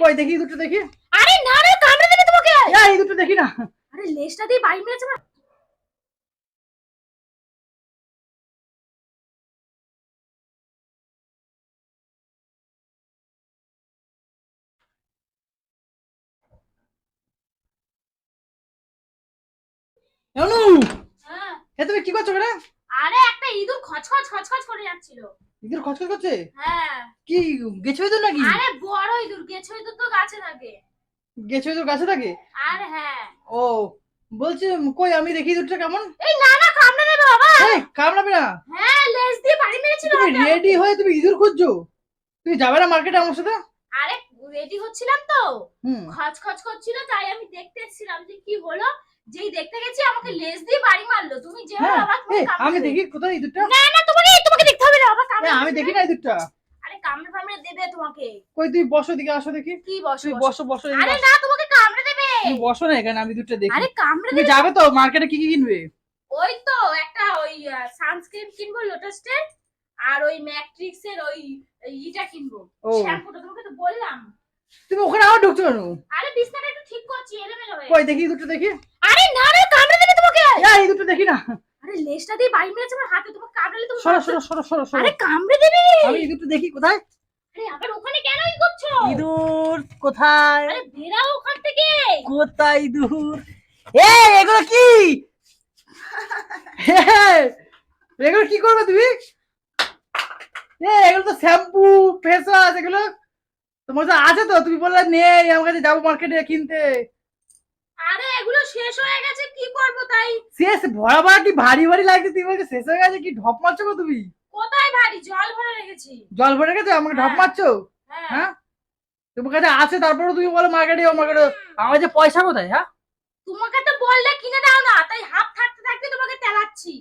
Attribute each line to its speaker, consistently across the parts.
Speaker 1: কই দেখি দুটো দেখি।
Speaker 2: আরে না রে কামড়ে দেবে তোমাকে।
Speaker 1: এই, দুটো দেখি না।
Speaker 2: আরে লেজটা দিয়ে বাড়ি মেরেছে হ্যাঁ।
Speaker 1: এ তুমি কি করছ বেটা
Speaker 2: আরে একটা ইঁদুর খচখচ খচখচ করে যাচ্ছিল।
Speaker 1: ইঁদুর খচখচ করছে?
Speaker 2: হ্যাঁ।
Speaker 1: কি গেছে তো নাকি?
Speaker 2: আরে বড় ইঁদুর গেছে ইঁদুর তো গাছে থাকে
Speaker 1: গেছে তো গাছে থাকে
Speaker 2: আর হ্যাঁ।
Speaker 1: ও বলছি কই আমি দেখি দুটো কেমন?
Speaker 2: এই না না কামড়ে বাবা।
Speaker 1: এই কামড়াবে না?
Speaker 2: হ্যাঁ লেজ দিয়ে বাড়ি মেরেছিল
Speaker 1: তুমি রেডি হয়ে তুমি ইঁদুর খুঁজছো? তুমি যাবে না মার্কেটে আমার সাথে?
Speaker 2: আরে রেডি হচ্ছিলাম তো।
Speaker 1: হুম।
Speaker 2: খচ খচ করছিল তাই আমি দেখতে এসেছিলাম যে কি হলো? যেই দেখতে গেছি আমাকে লেজ দিয়ে বাড়ি মারলো। তুমি যে
Speaker 1: হ্যাঁ আমি দেখি কোথায় ইঁদুরটা।
Speaker 2: না না তোমাকে তোমাকে কামড়ে
Speaker 1: আমি দেখি না ইঁদুরটা
Speaker 2: আরে কামড়ে ফামড়ে দেবে তোমাকে।
Speaker 1: কই তুই বসো দিকে আসো দেখি।
Speaker 2: কি বসো বসো।
Speaker 1: বসো
Speaker 2: আরে না তোমাকে কামড়ে দেবে।
Speaker 1: তুমি বসো না এখানে আমি দুটো দেখি।
Speaker 2: আরে কামড়ে দেবে।
Speaker 1: যাবে তো মার্কেটে কি কি কিনবে?
Speaker 2: ওই তো একটা ওই সানস্ক্রিন কিনবো লোটাসের আর ওই ম্যাট্রিক্স এর ওই ইটা কিনবো। শ্যাম্পুটা তোমাকে তো বললাম।
Speaker 1: তুমি ওখানে আবার ঢুকছো কেন?
Speaker 2: আরে বিছনাটা একটু ঠিক করছি এলোমেলো হয়ে
Speaker 1: কই দেখি দুটো দেখি।
Speaker 2: আরে না রে কামড়ে দেবে তোমাকে।
Speaker 1: এই, এই দুটো দেখি না।
Speaker 2: আরে লেজটা দিয়ে বাড়ি মেরেছে আমার হাতে তোমাকে কামড়ালে তুমি
Speaker 1: সরো সরো সরো সরো সরো।
Speaker 2: আরে কামড়ে দেবে
Speaker 1: আমি এই দেখি কোথায়?
Speaker 2: আরে আবার ওখানে কেন ই করছ
Speaker 1: ইঁদুর কোথায়?
Speaker 2: আরে বেরাও ওখান থেকে!
Speaker 1: কোথায় ইঁদুর? এ এগুলো কি? এগুলো কি করবে তুমি? এ এগুলো তো শ্যাম্পু ফেস ওয়াশ এগুলো তোমার কাছে আছে তো তুমি বললে নেই আমার কাছে যাব মার্কেটে কিনতে।
Speaker 2: এগুলো শেষ হয়ে গেছে কি করব তাই?
Speaker 1: শেষ ভরা ভরা কি ভারী ভারী লাগছে? তুমি বলছো শেষ হয়ে গেছে কি ঢপ মারছো গো তুমি?
Speaker 2: কোথায় ভারী? জল ভরে রেখেছি।
Speaker 1: জল ভরে গেছে আমাকে ঢপ
Speaker 2: হ্যাঁ।
Speaker 1: মারছো?
Speaker 2: হ্যাঁ।
Speaker 1: হ্যাঁ? তোমার কাছে আছে তারপরে তুমি বলো মার্কেটে ও মার্কেটে আমার যে পয়সা কোথায় হ্যাঁ?
Speaker 2: তোমাকে তো বললে কিনে দাও না তাই হাফ থাকতে থাকতে তোমাকে তেলাচ্ছি।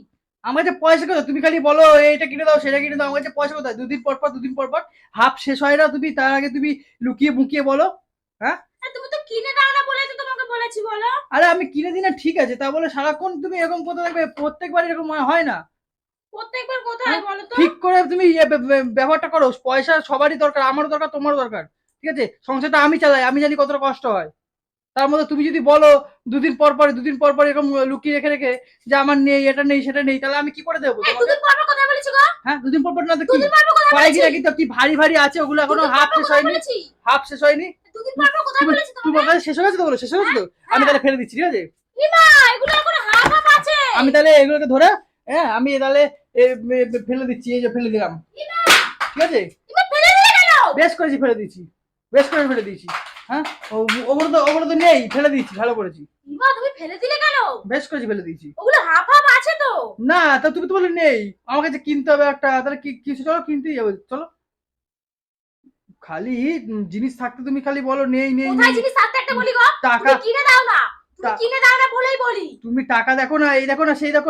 Speaker 1: আমার কাছে পয়সা কোথায়? তুমি খালি বলো এইটা কিনে দাও সেটা কিনে দাও। আমার কাছে পয়সা কোথায়? দুদিন পর পর দুদিন পর পর। হাফ শেষ হয় না তুমি তার আগে তুমি লুকিয়ে মুকিয়ে বলো
Speaker 2: আরে তুমি তো কিনে দাও না বলে তো তোমাকে বলেছি বলো।
Speaker 1: আরে আমি কিনে দিই না ঠিক আছে তা বলে সারাক্ষণ তুমি এরকম করতে থাকবে প্রত্যেকবার এরকম হয় না?
Speaker 2: প্রত্যেকবার কোথায়
Speaker 1: হ্যাঁ,
Speaker 2: বলো তো?
Speaker 1: ঠিক করে তুমি ইয়ে ব্যবহারটা করো পয়সা সবারই দরকার আমারও দরকার তোমারও দরকার ঠিক আছে? সংসারটা আমি চালাই আমি জানি কতটা কষ্ট হয়। তার মধ্যে তুমি যদি বলো দুদিন পর পর দুদিন পর পর এরকম লুকিয়ে রেখে রেখে যে আমার নেই এটা নেই সেটা নেই তাহলে আমি কি করে দেবো হ্যাঁ দুদিন পর পর না তো কি? তো ভারী ভারী আছে ওগুলো
Speaker 2: এখনও
Speaker 1: হাফ শেষ হয়নি। হাফ শেষ হয়নি?
Speaker 2: কথা
Speaker 1: তুমি- শেষ হয়ে গেছে তো বলো শেষ হয়ে গেছে তো? আমি তাহলে ফেলে দিচ্ছি ঠিক আছে? আমি তাহলে এগুলোকে ধরে হ্যাঁ আমি তাহলে ফেলে দিচ্ছি এই যে ফেলে দিলাম। ঠিক আছে? বেশ করেছি ফেলে দিয়েছি। বেশ করে ফেলে দিয়েছি হ্যাঁ? ওগুলো তো ওগুলো তো নেই ফেলে দিয়েছি ভালো করেছি।
Speaker 2: তুমি ফেলে দিলে কেন?
Speaker 1: বেশ করেছি ফেলে দিয়েছি।
Speaker 2: ওগুলো হাফ হাফ আছে তো।
Speaker 1: না তা তুমি তো বলে নেই। আমার কাছে কিনতে হবে একটা তাহলে কি কিছু চলো কিনতেই যাবে চলো। খালি জিনিস থাকতে তুমি খালি বলো নেই নেই
Speaker 2: কোথায় জিনিস থাকতে একটা বলি গো?
Speaker 1: টাকা
Speaker 2: কিনে দাও না। তুমি কিনে দাও না বলেই বলি।
Speaker 1: তুমি টাকা দেখো না এই দেখো না সেই দেখো